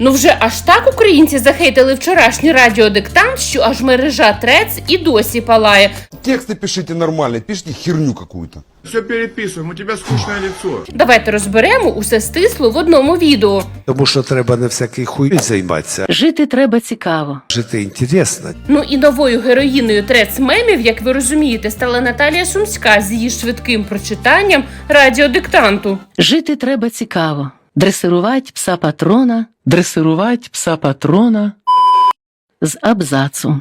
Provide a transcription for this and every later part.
Ну вже аж так українці захейтили вчорашній радіодиктант, що аж мережа Трец і досі палає. Тексты пишите нормально, пишите херню какую-то. Все переписываем, у тебя скучное лицо. Давайте розберемо усе стисло в одному відео. Тому що треба не всякий хуй займатися. Жити треба цікаво. Жити інтересно. Ну і новою героїною трец мемів, як ви розумієте, стала Наталія Сумська з її швидким прочитанням радіодиктанту. Жити треба цікаво. Дресирувати пса патрона, дресирувати пса патрона з абзацу.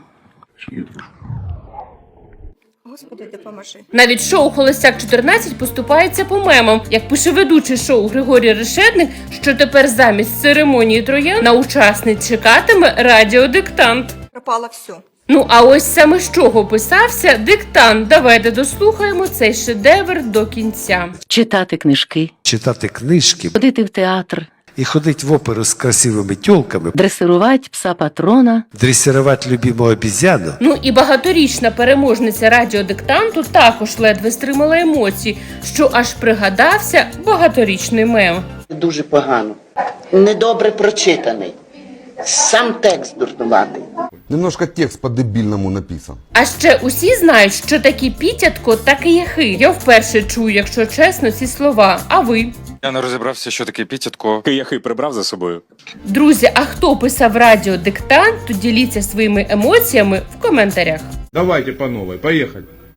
Господи, допоможи. Навіть шоу Холостяк 14 поступається по мемам, як пише ведучий шоу Григорій Решетник, що тепер замість церемонії троян на учасниць чекатиме радіодиктант. Пропало все. Ну а ось саме з чого писався диктант. Давайте дослухаємо цей шедевр до кінця. Читати книжки, Читати книжки ходити в театр, і ходити в оперу з красивими тёлками, дресирувати пса патрона, дресирувати любиму обезьяну. Ну і багаторічна переможниця радіодиктанту також ледве стримала емоції, що аж пригадався багаторічний мем. Дуже погано. Недобре прочитаний. Сам текст дурнуватий. Немножко текст по-дебільному написан. А ще усі знають, що такі пітятко, та кияхи. Я вперше чую, якщо чесно, ці слова. А ви? Я не розібрався, що таке пітятко. Кияхи прибрав за собою. Друзі, а хто писав радіодиктант, то діліться своїми емоціями в коментарях. Давайте по новой, поехали.